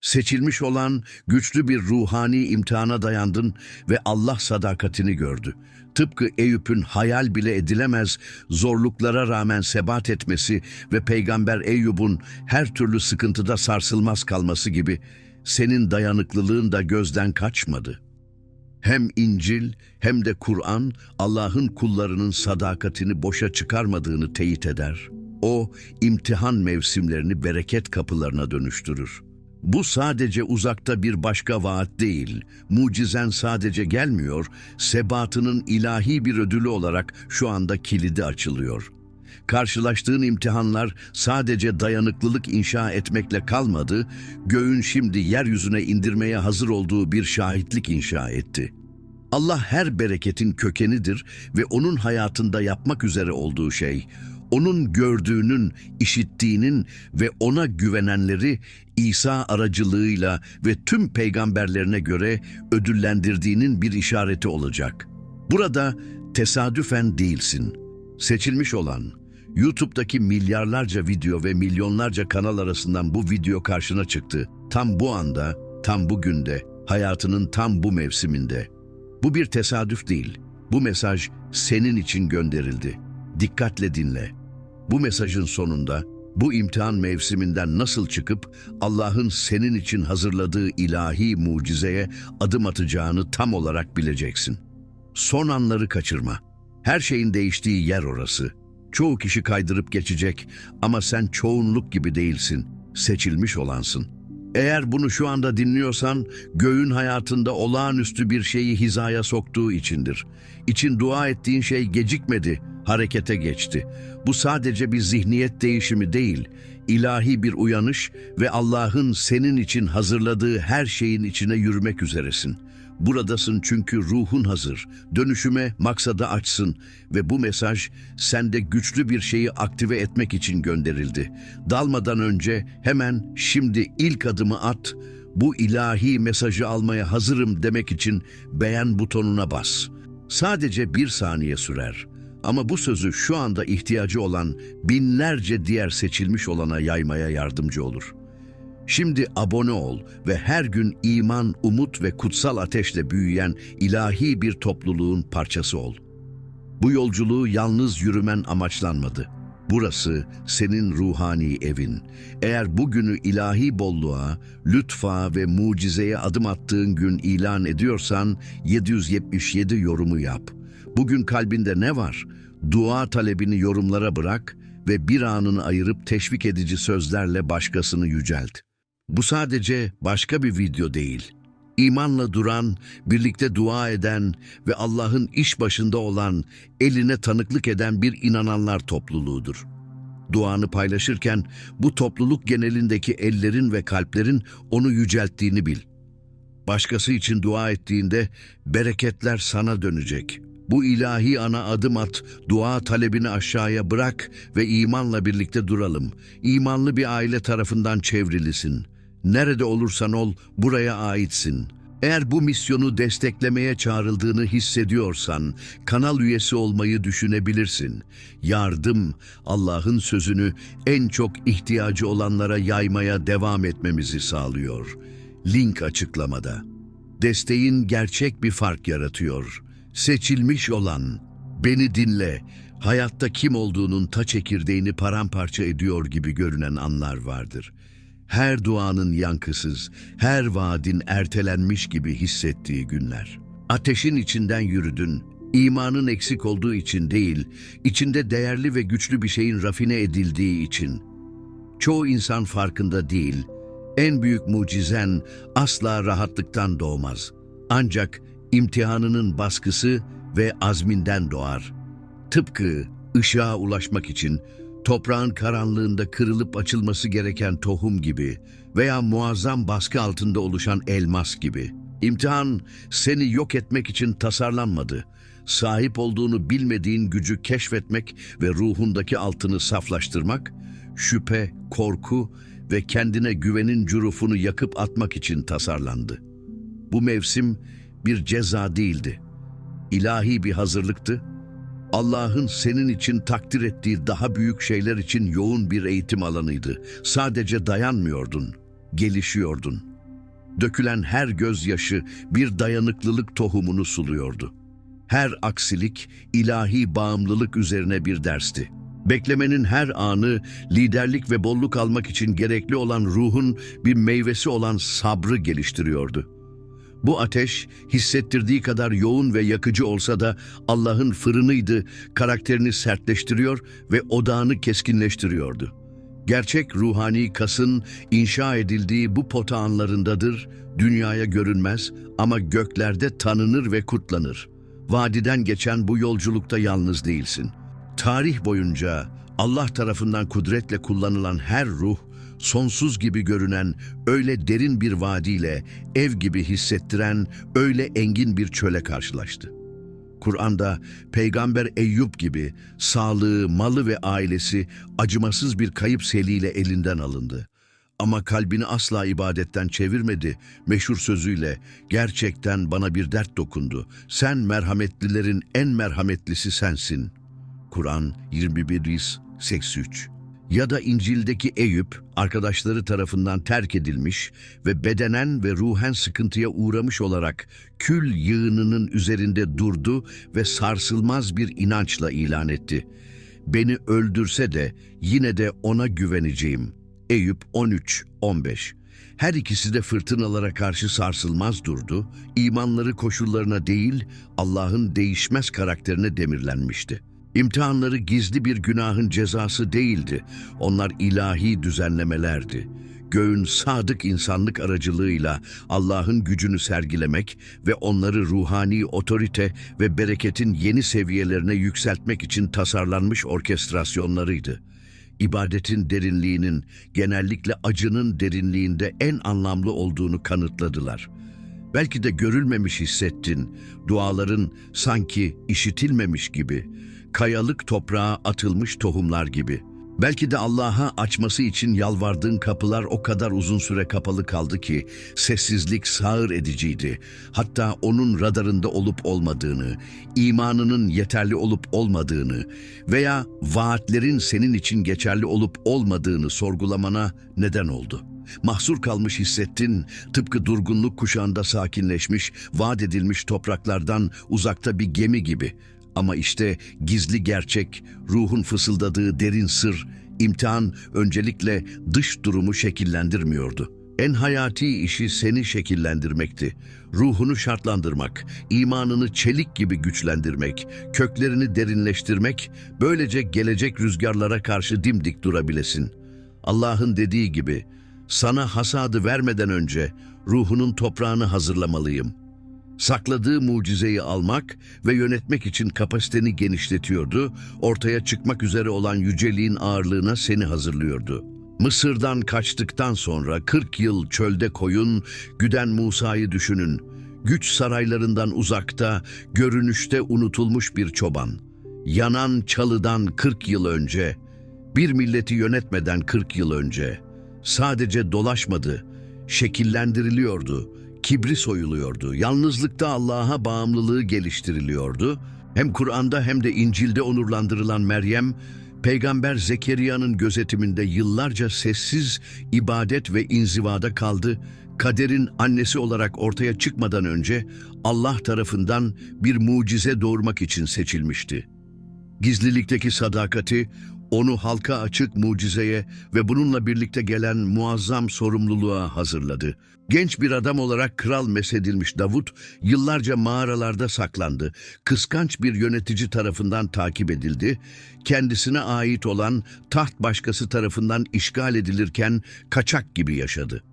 Seçilmiş olan güçlü bir ruhani imtihana dayandın ve Allah sadakatini gördü. Tıpkı Eyüp'ün hayal bile edilemez zorluklara rağmen sebat etmesi ve Peygamber Eyyub'un her türlü sıkıntıda sarsılmaz kalması gibi senin dayanıklılığın da gözden kaçmadı. Hem İncil hem de Kur'an Allah'ın kullarının sadakatini boşa çıkarmadığını teyit eder. O imtihan mevsimlerini bereket kapılarına dönüştürür. Bu sadece uzakta bir başka vaat değil, mucizen sadece gelmiyor, sebatının ilahi bir ödülü olarak şu anda kilidi açılıyor. Karşılaştığın imtihanlar sadece dayanıklılık inşa etmekle kalmadı, göğün şimdi yeryüzüne indirmeye hazır olduğu bir şahitlik inşa etti. Allah her bereketin kökenidir ve onun hayatında yapmak üzere olduğu şey, onun gördüğünün, işittiğinin ve ona güvenenleri İsa aracılığıyla ve tüm peygamberlerine göre ödüllendirdiğinin bir işareti olacak. Burada tesadüfen değilsin. Seçilmiş olan, YouTube'daki milyarlarca video ve milyonlarca kanal arasından bu video karşına çıktı. Tam bu anda, tam bugünde, hayatının tam bu mevsiminde. Bu bir tesadüf değil. Bu mesaj senin için gönderildi. Dikkatle dinle. Bu mesajın sonunda bu imtihan mevsiminden nasıl çıkıp Allah'ın senin için hazırladığı ilahi mucizeye adım atacağını tam olarak bileceksin. Son anları kaçırma. Her şeyin değiştiği yer orası. Çoğu kişi kaydırıp geçecek ama sen çoğunluk gibi değilsin. Seçilmiş olansın. Eğer bunu şu anda dinliyorsan, göğün hayatında olağanüstü bir şeyi hizaya soktuğu içindir. İçin dua ettiğin şey gecikmedi, harekete geçti. Bu sadece bir zihniyet değişimi değil, ilahi bir uyanış ve Allah'ın senin için hazırladığı her şeyin içine yürümek üzeresin. Buradasın çünkü ruhun hazır, dönüşüme, maksada açsın ve bu mesaj sende güçlü bir şeyi aktive etmek için gönderildi. Dalmadan önce hemen şimdi ilk adımı at, bu ilahi mesajı almaya hazırım demek için beğen butonuna bas. Sadece bir saniye sürer. Ama bu sözü şu anda ihtiyacı olan binlerce diğer seçilmiş olana yaymaya yardımcı olur. Şimdi abone ol ve her gün iman, umut ve kutsal ateşle büyüyen ilahi bir topluluğun parçası ol. Bu yolculuğu yalnız yürümen amaçlanmadı. Burası senin ruhani evin. Eğer bugünü ilahi bolluğa, lütfa ve mucizeye adım attığın gün ilan ediyorsan 777 yorumu yap. Bugün kalbinde ne var? Dua talebini yorumlara bırak ve bir anını ayırıp teşvik edici sözlerle başkasını yücelt. Bu sadece başka bir video değil. İmanla duran, birlikte dua eden ve Allah'ın iş başında olan, eline tanıklık eden bir inananlar topluluğudur. Duanı paylaşırken bu topluluk genelindeki ellerin ve kalplerin onu yücelttiğini bil. Başkası için dua ettiğinde bereketler sana dönecek. Bu ilahi ana adım at, dua talebini aşağıya bırak ve imanla birlikte duralım. İmanlı bir aile tarafından çevrilisin. Nerede olursan ol, buraya aitsin. Eğer bu misyonu desteklemeye çağrıldığını hissediyorsan, kanal üyesi olmayı düşünebilirsin. Yardım, Allah'ın sözünü en çok ihtiyacı olanlara yaymaya devam etmemizi sağlıyor. Link açıklamada. Desteğin gerçek bir fark yaratıyor. Seçilmiş olan, beni dinle, hayatta kim olduğunun ta çekirdeğini paramparça ediyor gibi görünen anlar vardır. Her duanın yankısız, her vaadin ertelenmiş gibi hissettiği günler. Ateşin içinden yürüdün, imanın eksik olduğu için değil, içinde değerli ve güçlü bir şeyin rafine edildiği için. Çoğu insan farkında değil, en büyük mucizen asla rahatlıktan doğmaz. Ancak imtihanının baskısı ve azminden doğar. Tıpkı ışığa ulaşmak için toprağın karanlığında kırılıp açılması gereken tohum gibi veya muazzam baskı altında oluşan elmas gibi. İmtihan seni yok etmek için tasarlanmadı. Sahip olduğunu bilmediğin gücü keşfetmek ve ruhundaki altını saflaştırmak, şüphe, korku ve kendine güvenin cürufunu yakıp atmak için tasarlandı. Bu mevsim bir ceza değildi. İlahi bir hazırlıktı. Allah'ın senin için takdir ettiği daha büyük şeyler için yoğun bir eğitim alanıydı. Sadece dayanmıyordun, gelişiyordun. Dökülen her gözyaşı bir dayanıklılık tohumunu suluyordu. Her aksilik ilahi bağımlılık üzerine bir dersti. Beklemenin her anı liderlik ve bolluk almak için gerekli olan ruhun bir meyvesi olan sabrı geliştiriyordu. Bu ateş hissettirdiği kadar yoğun ve yakıcı olsa da Allah'ın fırınıydı, karakterini sertleştiriyor ve odağını keskinleştiriyordu. Gerçek ruhani kasın inşa edildiği bu pota anlarındadır, dünyaya görünmez ama göklerde tanınır ve kutlanır. Vadiden geçen bu yolculukta yalnız değilsin. Tarih boyunca Allah tarafından kudretle kullanılan her ruh, sonsuz gibi görünen, öyle derin bir vadiyle, ev gibi hissettiren, öyle engin bir çöle karşılaştı. Kur'an'da Peygamber Eyüp gibi sağlığı, malı ve ailesi acımasız bir kayıp seliyle elinden alındı. Ama kalbini asla ibadetten çevirmedi. Meşhur sözüyle gerçekten bana bir dert dokundu. Sen merhametlilerin en merhametlisi sensin. Kur'an 21-83 ya da İncil'deki Eyüp, arkadaşları tarafından terk edilmiş ve bedenen ve ruhen sıkıntıya uğramış olarak kül yığınının üzerinde durdu ve sarsılmaz bir inançla ilan etti. Beni öldürse de yine de ona güveneceğim. Eyüp 13-15 her ikisi de fırtınalara karşı sarsılmaz durdu, imanları koşullarına değil, Allah'ın değişmez karakterine demirlenmişti. İmtihanları gizli bir günahın cezası değildi. Onlar ilahi düzenlemelerdi. Göğün sadık insanlık aracılığıyla Allah'ın gücünü sergilemek ve onları ruhani otorite ve bereketin yeni seviyelerine yükseltmek için tasarlanmış orkestrasyonlarıydı. İbadetin derinliğinin genellikle acının derinliğinde en anlamlı olduğunu kanıtladılar. Belki de görülmemiş hissettin, duaların sanki işitilmemiş gibi, kayalık toprağa atılmış tohumlar gibi. Belki de Allah'a açması için yalvardığın kapılar o kadar uzun süre kapalı kaldı ki sessizlik sağır ediciydi. Hatta onun radarında olup olmadığını, imanının yeterli olup olmadığını veya vaatlerin senin için geçerli olup olmadığını sorgulamana neden oldu. Mahsur kalmış hissettin, tıpkı durgunluk kuşağında sakinleşmiş, vaat edilmiş topraklardan uzakta bir gemi gibi. Ama işte gizli gerçek, ruhun fısıldadığı derin sır, imtihan öncelikle dış durumu şekillendirmiyordu. En hayati işi seni şekillendirmekti. Ruhunu şartlandırmak, imanını çelik gibi güçlendirmek, köklerini derinleştirmek, böylece gelecek rüzgarlara karşı dimdik durabilesin. Allah'ın dediği gibi, sana hasadı vermeden önce ruhunun toprağını hazırlamalıyım.'' Sakladığı mucizeyi almak ve yönetmek için kapasiteni genişletiyordu, ortaya çıkmak üzere olan yüceliğin ağırlığına seni hazırlıyordu. Mısır'dan kaçtıktan sonra 40 yıl çölde koyun, güden Musa'yı düşünün. Güç saraylarından uzakta, görünüşte unutulmuş bir çoban. Yanan çalıdan 40 yıl önce, bir milleti yönetmeden 40 yıl önce. Sadece dolaşmadı, şekillendiriliyordu, kibri soyuluyordu. Yalnızlıkta Allah'a bağımlılığı geliştiriliyordu. Hem Kur'an'da hem de İncil'de onurlandırılan Meryem, Peygamber Zekeriya'nın gözetiminde yıllarca sessiz ibadet ve inzivada kaldı. Kaderin annesi olarak ortaya çıkmadan önce Allah tarafından bir mucize doğurmak için seçilmişti. Gizlilikteki sadakati onu halka açık mucizeye ve bununla birlikte gelen muazzam sorumluluğa hazırladı. Genç bir adam olarak kral mesedilmiş Davut, yıllarca mağaralarda saklandı. Kıskanç bir yönetici tarafından takip edildi. Kendisine ait olan taht başkası tarafından işgal edilirken kaçak gibi yaşadı.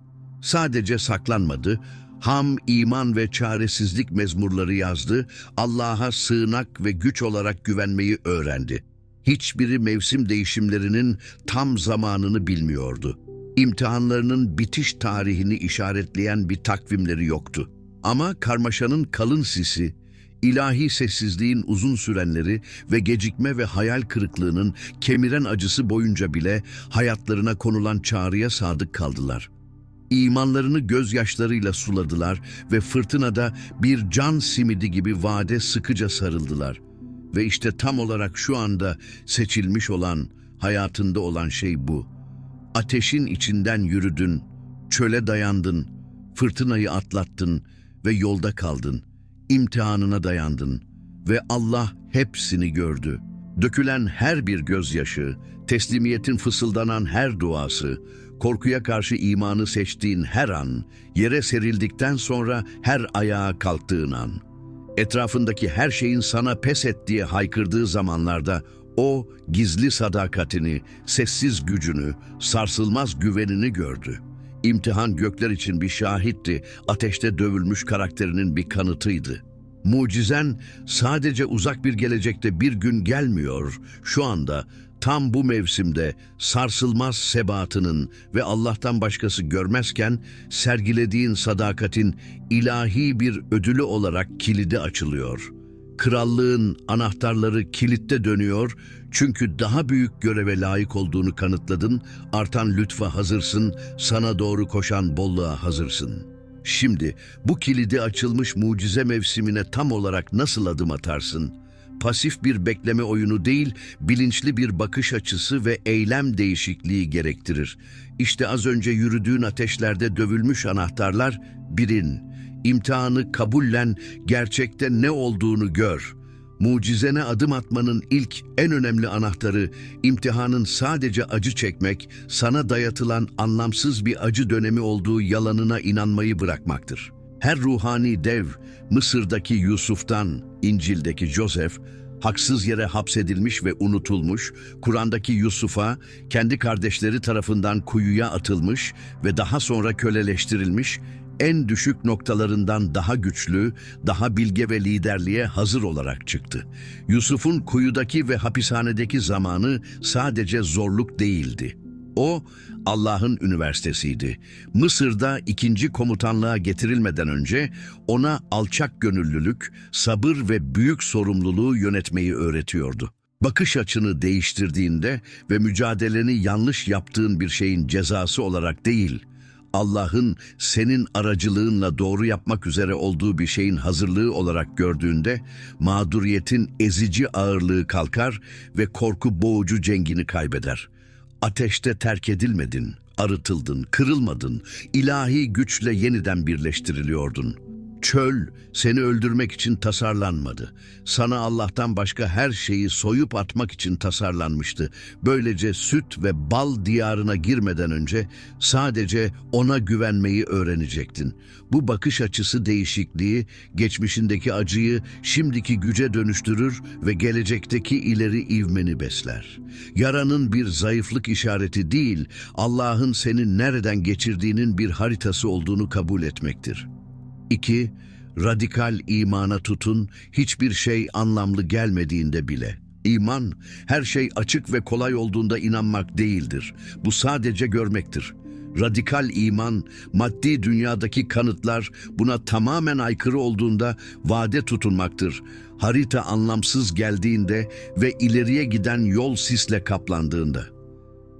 Sadece saklanmadı, ham, iman ve çaresizlik mezmurları yazdı, Allah'a sığınak ve güç olarak güvenmeyi öğrendi. Hiçbiri mevsim değişimlerinin tam zamanını bilmiyordu. İmtihanlarının bitiş tarihini işaretleyen bir takvimleri yoktu. Ama karmaşanın kalın sisi, ilahi sessizliğin uzun sürenleri ve gecikme ve hayal kırıklığının kemiren acısı boyunca bile hayatlarına konulan çağrıya sadık kaldılar. İmanlarını gözyaşlarıyla suladılar ve fırtınada bir can simidi gibi vade sıkıca sarıldılar. Ve işte tam olarak şu anda seçilmiş olan, hayatında olan şey bu. Ateşin içinden yürüdün, Çöle dayandın, fırtınayı atlattın ve yolda kaldın. İmtihanına dayandın ve Allah hepsini gördü. Dökülen her bir gözyaşı, teslimiyetin fısıldanan her duası, korkuya karşı imanı seçtiğin her an, yere serildikten sonra her ayağa kalktığın an, etrafındaki her şeyin sana pes et diye haykırdığı zamanlarda o gizli sadakatini, sessiz gücünü, sarsılmaz güvenini gördü. İmtihan gökler için bir şahitti, ateşte dövülmüş karakterinin bir kanıtıydı. Mucizen sadece uzak bir gelecekte bir gün gelmiyor, şu anda tam bu mevsimde sarsılmaz sebatının ve Allah'tan başkası görmezken sergilediğin sadakatin ilahi bir ödülü olarak kilidi açılıyor. Krallığın anahtarları kilitte dönüyor çünkü daha büyük göreve layık olduğunu kanıtladın, artan lütfa hazırsın, sana doğru koşan bolluğa hazırsın. Şimdi bu kilidi açılmış mucize mevsimine tam olarak nasıl adım atarsın? Pasif bir bekleme oyunu değil, bilinçli bir bakış açısı ve eylem değişikliği gerektirir. İşte az önce yürüdüğün ateşlerde dövülmüş anahtarlar birin. İmtihanı kabullen, gerçekte ne olduğunu gör. Mucizene adım atmanın ilk en önemli anahtarı imtihanın sadece acı çekmek, sana dayatılan anlamsız bir acı dönemi olduğu yalanına inanmayı bırakmaktır. Her ruhani dev, Mısır'daki Yusuf'tan, İncil'deki Joseph, haksız yere hapsedilmiş ve unutulmuş, Kur'an'daki Yusuf'a kendi kardeşleri tarafından kuyuya atılmış ve daha sonra köleleştirilmiş, en düşük noktalarından daha güçlü, daha bilge ve liderliğe hazır olarak çıktı. Yusuf'un kuyudaki ve hapishanedeki zamanı sadece zorluk değildi. O, Allah'ın üniversitesiydi. Mısır'da ikinci komutanlığa getirilmeden önce ona alçak gönüllülük, sabır ve büyük sorumluluğu yönetmeyi öğretiyordu. Bakış açını değiştirdiğinde ve mücadeleni yanlış yaptığın bir şeyin cezası olarak değil, Allah'ın senin aracılığınla doğru yapmak üzere olduğu bir şeyin hazırlığı olarak gördüğünde mağduriyetin ezici ağırlığı kalkar ve korku boğucu cengini kaybeder. Ateşte terk edilmedin, arıtıldın, kırılmadın, ilahi güçle yeniden birleştiriliyordun. Çöl seni öldürmek için tasarlanmadı. Sana Allah'tan başka her şeyi soyup atmak için tasarlanmıştı. Böylece süt ve bal diyarına girmeden önce sadece ona güvenmeyi öğrenecektin. Bu bakış açısı değişikliği geçmişindeki acıyı şimdiki güce dönüştürür ve gelecekteki ileri ivmeni besler. Yaranın bir zayıflık işareti değil, Allah'ın seni nereden geçirdiğinin bir haritası olduğunu kabul etmektir. 2. Radikal imana tutun, hiçbir şey anlamlı gelmediğinde bile. İman, her şey açık ve kolay olduğunda inanmak değildir. Bu sadece görmektir. Radikal iman, maddi dünyadaki kanıtlar buna tamamen aykırı olduğunda vade tutunmaktır. Harita anlamsız geldiğinde ve ileriye giden yol sisle kaplandığında.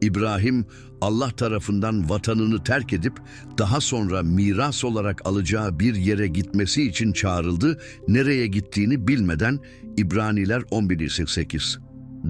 İbrahim Allah tarafından vatanını terk edip daha sonra miras olarak alacağı bir yere gitmesi için çağrıldı. Nereye gittiğini bilmeden İbraniler 11.8.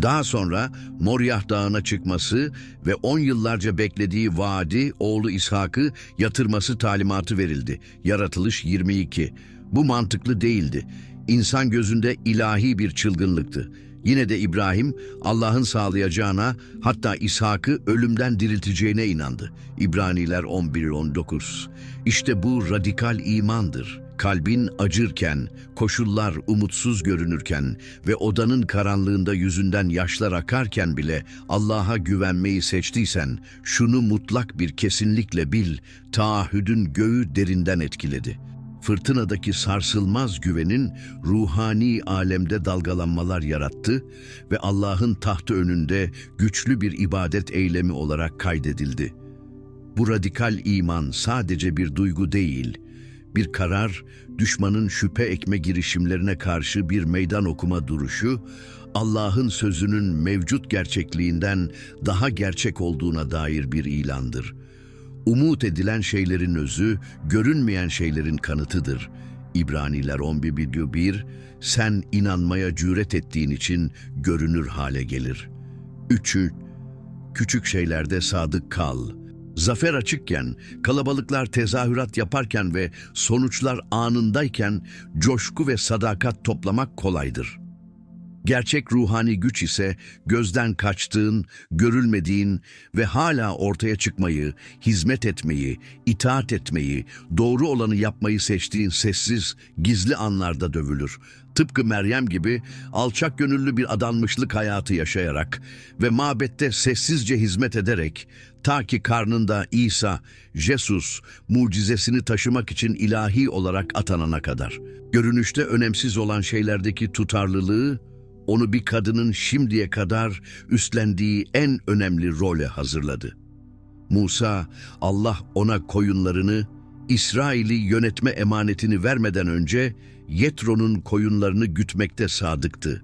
Daha sonra Moryah Dağı'na çıkması ve 10 yıllarca beklediği vaadi oğlu İshak'ı yatırması talimatı verildi. Yaratılış 22. Bu mantıklı değildi. İnsan gözünde ilahi bir çılgınlıktı. Yine de İbrahim Allah'ın sağlayacağına hatta İshak'ı ölümden dirilteceğine inandı. İbraniler 11-19 İşte bu radikal imandır. Kalbin acırken, koşullar umutsuz görünürken ve odanın karanlığında yüzünden yaşlar akarken bile Allah'a güvenmeyi seçtiysen şunu mutlak bir kesinlikle bil, taahhüdün göğü derinden etkiledi fırtınadaki sarsılmaz güvenin ruhani alemde dalgalanmalar yarattı ve Allah'ın tahtı önünde güçlü bir ibadet eylemi olarak kaydedildi. Bu radikal iman sadece bir duygu değil, bir karar, düşmanın şüphe ekme girişimlerine karşı bir meydan okuma duruşu, Allah'ın sözünün mevcut gerçekliğinden daha gerçek olduğuna dair bir ilandır.'' Umut edilen şeylerin özü, görünmeyen şeylerin kanıtıdır. İbraniler 11 sen inanmaya cüret ettiğin için görünür hale gelir. Üçü, küçük şeylerde sadık kal. Zafer açıkken, kalabalıklar tezahürat yaparken ve sonuçlar anındayken coşku ve sadakat toplamak kolaydır. Gerçek ruhani güç ise gözden kaçtığın, görülmediğin ve hala ortaya çıkmayı, hizmet etmeyi, itaat etmeyi, doğru olanı yapmayı seçtiğin sessiz, gizli anlarda dövülür. Tıpkı Meryem gibi alçak gönüllü bir adanmışlık hayatı yaşayarak ve mabette sessizce hizmet ederek ta ki karnında İsa, Jesus mucizesini taşımak için ilahi olarak atanana kadar. Görünüşte önemsiz olan şeylerdeki tutarlılığı onu bir kadının şimdiye kadar üstlendiği en önemli role hazırladı. Musa, Allah ona koyunlarını, İsrail'i yönetme emanetini vermeden önce Yetro'nun koyunlarını gütmekte sadıktı.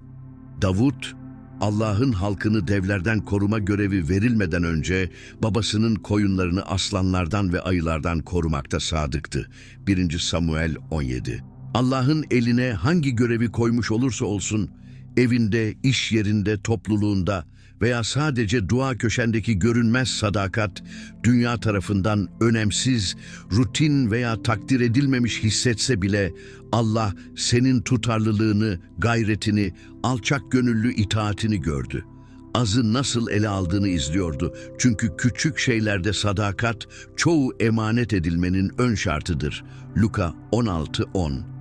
Davut, Allah'ın halkını devlerden koruma görevi verilmeden önce babasının koyunlarını aslanlardan ve ayılardan korumakta sadıktı. 1. Samuel 17 Allah'ın eline hangi görevi koymuş olursa olsun, evinde, iş yerinde, topluluğunda veya sadece dua köşendeki görünmez sadakat, dünya tarafından önemsiz, rutin veya takdir edilmemiş hissetse bile Allah senin tutarlılığını, gayretini, alçak gönüllü itaatini gördü. Azı nasıl ele aldığını izliyordu. Çünkü küçük şeylerde sadakat çoğu emanet edilmenin ön şartıdır. Luka 16:10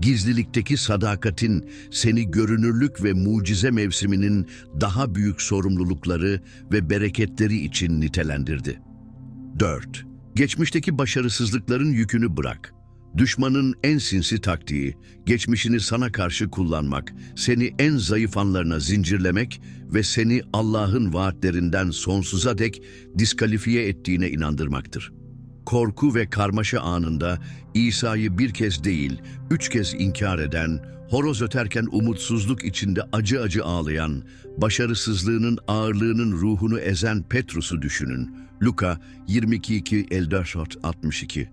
gizlilikteki sadakatin seni görünürlük ve mucize mevsiminin daha büyük sorumlulukları ve bereketleri için nitelendirdi. 4. Geçmişteki başarısızlıkların yükünü bırak. Düşmanın en sinsi taktiği, geçmişini sana karşı kullanmak, seni en zayıf anlarına zincirlemek ve seni Allah'ın vaatlerinden sonsuza dek diskalifiye ettiğine inandırmaktır korku ve karmaşa anında İsa'yı bir kez değil, üç kez inkar eden, horoz öterken umutsuzluk içinde acı acı ağlayan, başarısızlığının ağırlığının ruhunu ezen Petrus'u düşünün. Luka 22 54 62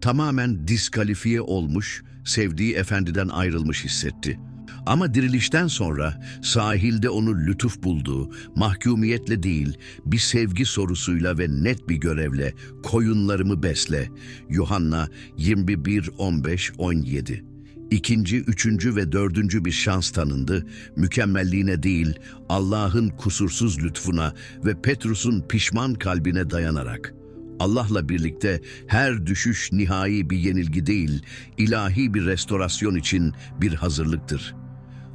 Tamamen diskalifiye olmuş, sevdiği efendiden ayrılmış hissetti. Ama dirilişten sonra sahilde onu lütuf bulduğu, mahkumiyetle değil, bir sevgi sorusuyla ve net bir görevle koyunlarımı besle. Yuhanna 21 15 17 İkinci, üçüncü ve dördüncü bir şans tanındı, mükemmelliğine değil, Allah'ın kusursuz lütfuna ve Petrus'un pişman kalbine dayanarak. Allah'la birlikte her düşüş nihai bir yenilgi değil, ilahi bir restorasyon için bir hazırlıktır.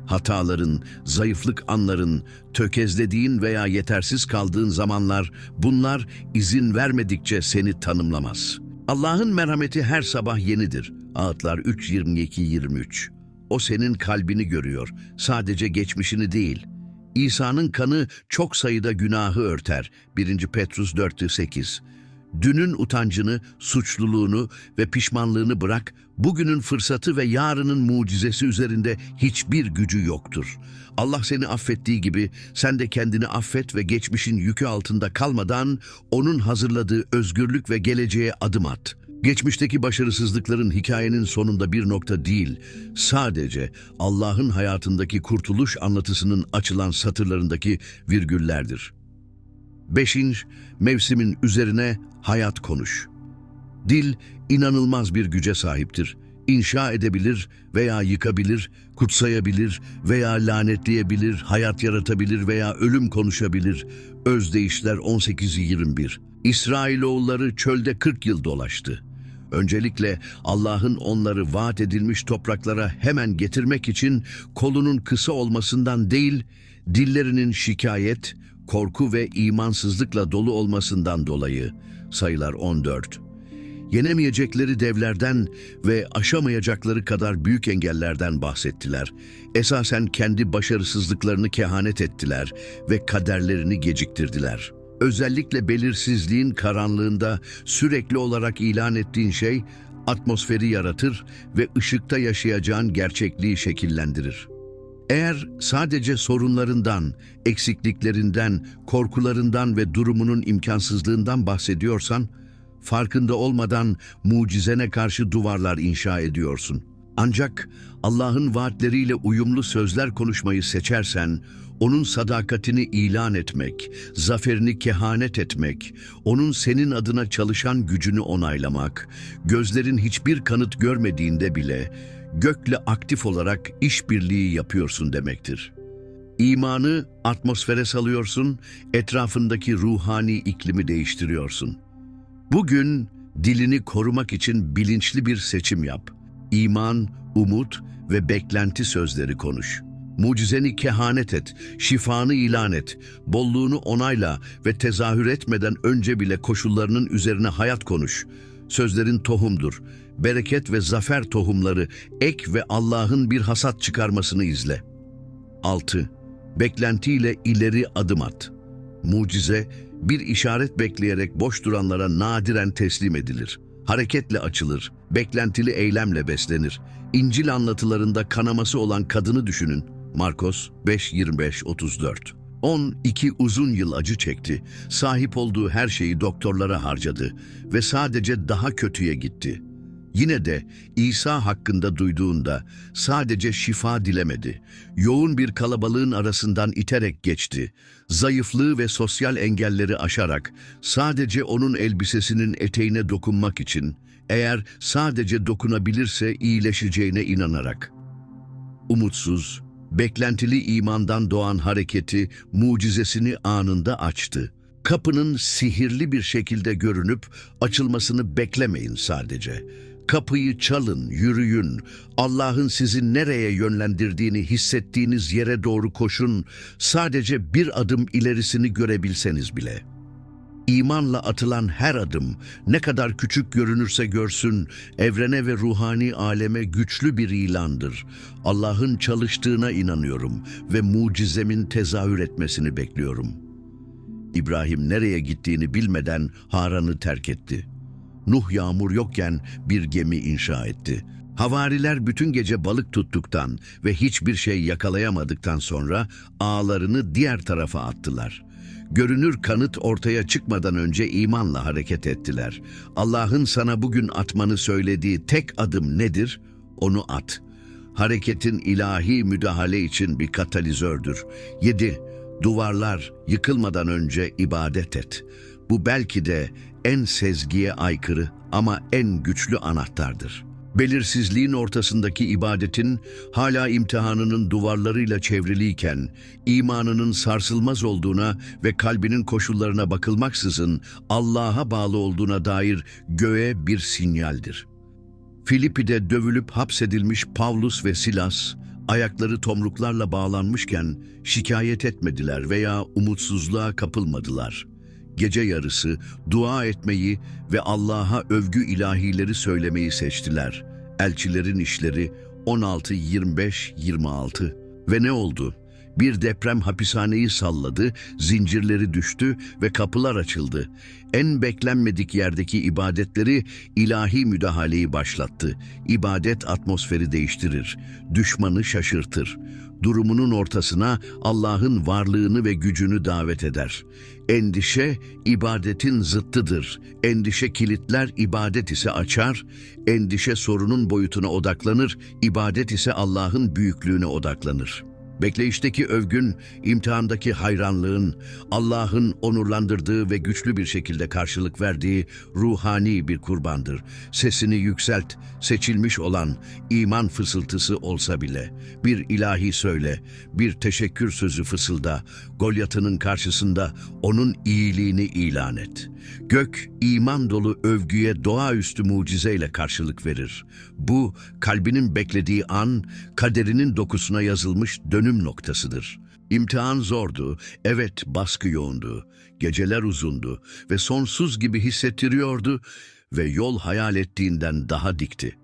Hataların, zayıflık anların, tökezlediğin veya yetersiz kaldığın zamanlar bunlar izin vermedikçe seni tanımlamaz. Allah'ın merhameti her sabah yenidir. Ağıtlar 3.22-23 O senin kalbini görüyor, sadece geçmişini değil. İsa'nın kanı çok sayıda günahı örter. 1. Petrus 4.8 Dünün utancını, suçluluğunu ve pişmanlığını bırak, bugünün fırsatı ve yarının mucizesi üzerinde hiçbir gücü yoktur. Allah seni affettiği gibi sen de kendini affet ve geçmişin yükü altında kalmadan onun hazırladığı özgürlük ve geleceğe adım at. Geçmişteki başarısızlıkların hikayenin sonunda bir nokta değil, sadece Allah'ın hayatındaki kurtuluş anlatısının açılan satırlarındaki virgüllerdir. Beşinci, mevsimin üzerine hayat konuş. Dil inanılmaz bir güce sahiptir. İnşa edebilir veya yıkabilir, kutsayabilir veya lanetleyebilir, hayat yaratabilir veya ölüm konuşabilir. Özdeyişler 18-21 İsrailoğulları çölde 40 yıl dolaştı. Öncelikle Allah'ın onları vaat edilmiş topraklara hemen getirmek için kolunun kısa olmasından değil, dillerinin şikayet, korku ve imansızlıkla dolu olmasından dolayı sayılar 14. Yenemeyecekleri devlerden ve aşamayacakları kadar büyük engellerden bahsettiler. Esasen kendi başarısızlıklarını kehanet ettiler ve kaderlerini geciktirdiler. Özellikle belirsizliğin karanlığında sürekli olarak ilan ettiğin şey atmosferi yaratır ve ışıkta yaşayacağın gerçekliği şekillendirir. Eğer sadece sorunlarından, eksikliklerinden, korkularından ve durumunun imkansızlığından bahsediyorsan, farkında olmadan mucizene karşı duvarlar inşa ediyorsun. Ancak Allah'ın vaatleriyle uyumlu sözler konuşmayı seçersen, onun sadakatini ilan etmek, zaferini kehanet etmek, onun senin adına çalışan gücünü onaylamak, gözlerin hiçbir kanıt görmediğinde bile gökle aktif olarak işbirliği yapıyorsun demektir. İmanı atmosfere salıyorsun, etrafındaki ruhani iklimi değiştiriyorsun. Bugün dilini korumak için bilinçli bir seçim yap. İman, umut ve beklenti sözleri konuş. Mucizeni kehanet et, şifanı ilan et, bolluğunu onayla ve tezahür etmeden önce bile koşullarının üzerine hayat konuş. Sözlerin tohumdur. Bereket ve zafer tohumları ek ve Allah'ın bir hasat çıkarmasını izle. 6. Beklentiyle ileri adım at. Mucize, bir işaret bekleyerek boş duranlara nadiren teslim edilir. Hareketle açılır, beklentili eylemle beslenir. İncil anlatılarında kanaması olan kadını düşünün. Markos 5-25-34 12 uzun yıl acı çekti, sahip olduğu her şeyi doktorlara harcadı ve sadece daha kötüye gitti. Yine de İsa hakkında duyduğunda sadece şifa dilemedi. Yoğun bir kalabalığın arasından iterek geçti. Zayıflığı ve sosyal engelleri aşarak sadece onun elbisesinin eteğine dokunmak için, eğer sadece dokunabilirse iyileşeceğine inanarak. Umutsuz, beklentili imandan doğan hareketi mucizesini anında açtı. Kapının sihirli bir şekilde görünüp açılmasını beklemeyin sadece. Kapıyı çalın, yürüyün. Allah'ın sizi nereye yönlendirdiğini hissettiğiniz yere doğru koşun. Sadece bir adım ilerisini görebilseniz bile.'' İmanla atılan her adım ne kadar küçük görünürse görsün, evrene ve ruhani aleme güçlü bir ilandır. Allah'ın çalıştığına inanıyorum ve mucizemin tezahür etmesini bekliyorum. İbrahim nereye gittiğini bilmeden Haran'ı terk etti. Nuh yağmur yokken bir gemi inşa etti. Havariler bütün gece balık tuttuktan ve hiçbir şey yakalayamadıktan sonra ağlarını diğer tarafa attılar.'' görünür kanıt ortaya çıkmadan önce imanla hareket ettiler. Allah'ın sana bugün atmanı söylediği tek adım nedir? Onu at. Hareketin ilahi müdahale için bir katalizördür. 7. Duvarlar yıkılmadan önce ibadet et. Bu belki de en sezgiye aykırı ama en güçlü anahtardır.'' belirsizliğin ortasındaki ibadetin hala imtihanının duvarlarıyla çevriliyken, imanının sarsılmaz olduğuna ve kalbinin koşullarına bakılmaksızın Allah'a bağlı olduğuna dair göğe bir sinyaldir. Filipi'de dövülüp hapsedilmiş Pavlus ve Silas, ayakları tomruklarla bağlanmışken şikayet etmediler veya umutsuzluğa kapılmadılar.'' Gece yarısı dua etmeyi ve Allah'a övgü ilahileri söylemeyi seçtiler. Elçilerin işleri 16-25-26 Ve ne oldu? Bir deprem hapishaneyi salladı, zincirleri düştü ve kapılar açıldı. En beklenmedik yerdeki ibadetleri ilahi müdahaleyi başlattı. İbadet atmosferi değiştirir, düşmanı şaşırtır. Durumunun ortasına Allah'ın varlığını ve gücünü davet eder. Endişe ibadetin zıttıdır. Endişe kilitler, ibadet ise açar. Endişe sorunun boyutuna odaklanır, ibadet ise Allah'ın büyüklüğüne odaklanır.'' Bekleyişteki övgün, imtihandaki hayranlığın, Allah'ın onurlandırdığı ve güçlü bir şekilde karşılık verdiği ruhani bir kurbandır. Sesini yükselt, seçilmiş olan iman fısıltısı olsa bile. Bir ilahi söyle, bir teşekkür sözü fısılda, Golyat'ının karşısında onun iyiliğini ilan et. Gök, iman dolu övgüye doğaüstü mucizeyle karşılık verir. Bu, kalbinin beklediği an, kaderinin dokusuna yazılmış dönüm noktasıdır. İmtihan zordu, evet baskı yoğundu, geceler uzundu ve sonsuz gibi hissettiriyordu ve yol hayal ettiğinden daha dikti.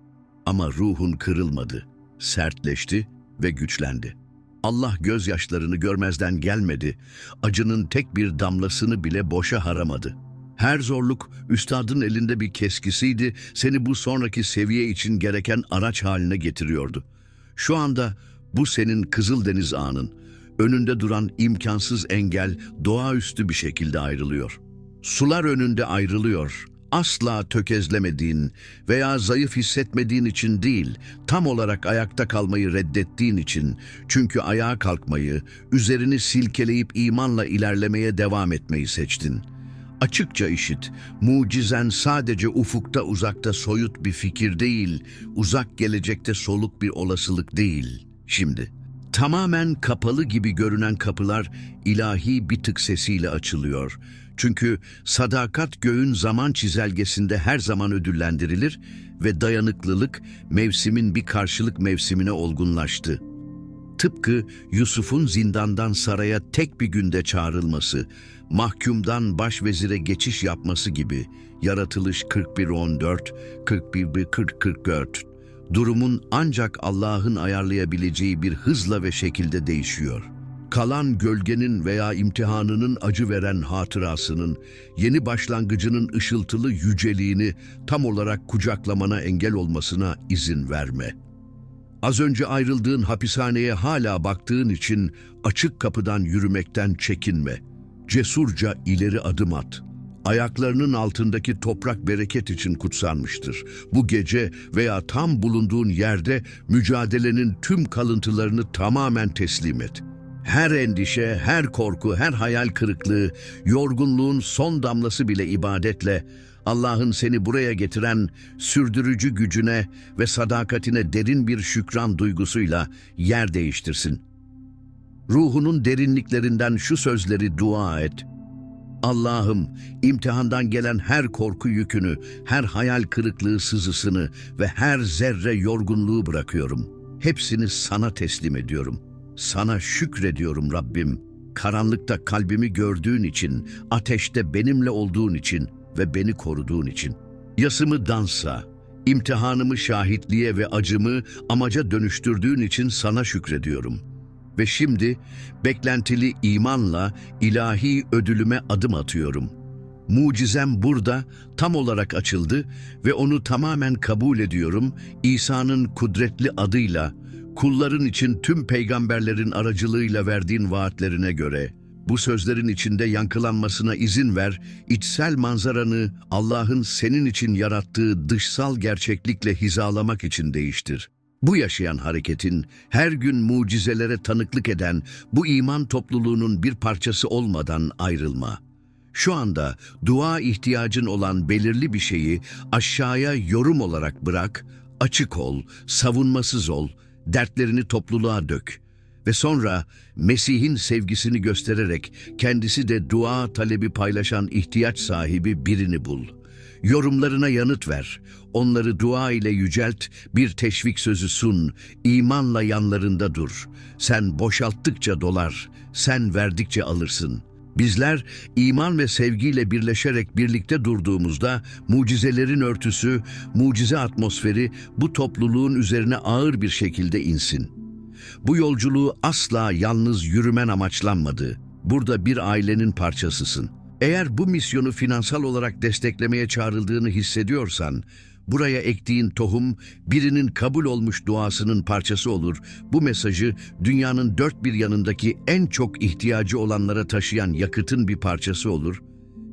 Ama ruhun kırılmadı, sertleşti ve güçlendi. Allah gözyaşlarını görmezden gelmedi, acının tek bir damlasını bile boşa haramadı.'' Her zorluk üstadın elinde bir keskisiydi, seni bu sonraki seviye için gereken araç haline getiriyordu. Şu anda bu senin Kızıldeniz anın. Önünde duran imkansız engel doğaüstü bir şekilde ayrılıyor. Sular önünde ayrılıyor asla tökezlemediğin veya zayıf hissetmediğin için değil, tam olarak ayakta kalmayı reddettiğin için, çünkü ayağa kalkmayı, üzerini silkeleyip imanla ilerlemeye devam etmeyi seçtin. Açıkça işit, mucizen sadece ufukta uzakta soyut bir fikir değil, uzak gelecekte soluk bir olasılık değil. Şimdi, tamamen kapalı gibi görünen kapılar ilahi bir tık sesiyle açılıyor. Çünkü sadakat göğün zaman çizelgesinde her zaman ödüllendirilir ve dayanıklılık mevsimin bir karşılık mevsimine olgunlaştı. Tıpkı Yusuf'un zindandan saraya tek bir günde çağrılması, mahkumdan başvezire geçiş yapması gibi yaratılış 41-14, 41-40-44, durumun ancak Allah'ın ayarlayabileceği bir hızla ve şekilde değişiyor. Kalan gölgenin veya imtihanının acı veren hatırasının, yeni başlangıcının ışıltılı yüceliğini tam olarak kucaklamana engel olmasına izin verme.'' Az önce ayrıldığın hapishaneye hala baktığın için açık kapıdan yürümekten çekinme. Cesurca ileri adım at. Ayaklarının altındaki toprak bereket için kutsanmıştır. Bu gece veya tam bulunduğun yerde mücadelenin tüm kalıntılarını tamamen teslim et. Her endişe, her korku, her hayal kırıklığı, yorgunluğun son damlası bile ibadetle Allah'ın seni buraya getiren sürdürücü gücüne ve sadakatine derin bir şükran duygusuyla yer değiştirsin. Ruhunun derinliklerinden şu sözleri dua et. Allah'ım imtihandan gelen her korku yükünü, her hayal kırıklığı sızısını ve her zerre yorgunluğu bırakıyorum. Hepsini sana teslim ediyorum. Sana şükrediyorum Rabbim. Karanlıkta kalbimi gördüğün için, ateşte benimle olduğun için, ve beni koruduğun için. Yasımı dansa, imtihanımı şahitliğe ve acımı amaca dönüştürdüğün için sana şükrediyorum. Ve şimdi beklentili imanla ilahi ödülüme adım atıyorum. Mucizem burada tam olarak açıldı ve onu tamamen kabul ediyorum İsa'nın kudretli adıyla, kulların için tüm peygamberlerin aracılığıyla verdiğin vaatlerine göre.'' Bu sözlerin içinde yankılanmasına izin ver, içsel manzaranı Allah'ın senin için yarattığı dışsal gerçeklikle hizalamak için değiştir. Bu yaşayan hareketin, her gün mucizelere tanıklık eden bu iman topluluğunun bir parçası olmadan ayrılma. Şu anda dua ihtiyacın olan belirli bir şeyi aşağıya yorum olarak bırak, açık ol, savunmasız ol, dertlerini topluluğa dök.'' ve sonra Mesih'in sevgisini göstererek kendisi de dua talebi paylaşan ihtiyaç sahibi birini bul. Yorumlarına yanıt ver, onları dua ile yücelt, bir teşvik sözü sun, imanla yanlarında dur. Sen boşalttıkça dolar, sen verdikçe alırsın.'' Bizler iman ve sevgiyle birleşerek birlikte durduğumuzda mucizelerin örtüsü, mucize atmosferi bu topluluğun üzerine ağır bir şekilde insin.'' Bu yolculuğu asla yalnız yürümen amaçlanmadı. Burada bir ailenin parçasısın. Eğer bu misyonu finansal olarak desteklemeye çağrıldığını hissediyorsan, buraya ektiğin tohum birinin kabul olmuş duasının parçası olur. Bu mesajı dünyanın dört bir yanındaki en çok ihtiyacı olanlara taşıyan yakıtın bir parçası olur.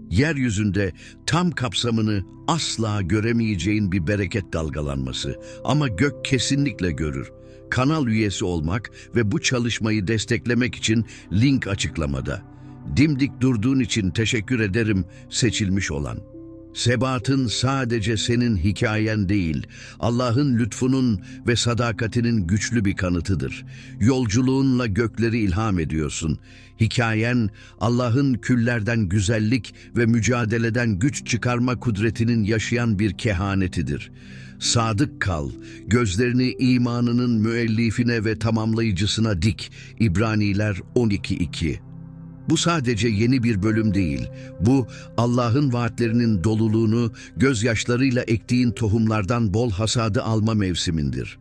Yeryüzünde tam kapsamını asla göremeyeceğin bir bereket dalgalanması ama gök kesinlikle görür kanal üyesi olmak ve bu çalışmayı desteklemek için link açıklamada. Dimdik durduğun için teşekkür ederim seçilmiş olan. Sebatın sadece senin hikayen değil, Allah'ın lütfunun ve sadakatinin güçlü bir kanıtıdır. Yolculuğunla gökleri ilham ediyorsun. Hikayen, Allah'ın küllerden güzellik ve mücadeleden güç çıkarma kudretinin yaşayan bir kehanetidir. Sadık kal, gözlerini imanının müellifine ve tamamlayıcısına dik. İbraniler 12.2 bu sadece yeni bir bölüm değil. Bu Allah'ın vaatlerinin doluluğunu gözyaşlarıyla ektiğin tohumlardan bol hasadı alma mevsimindir.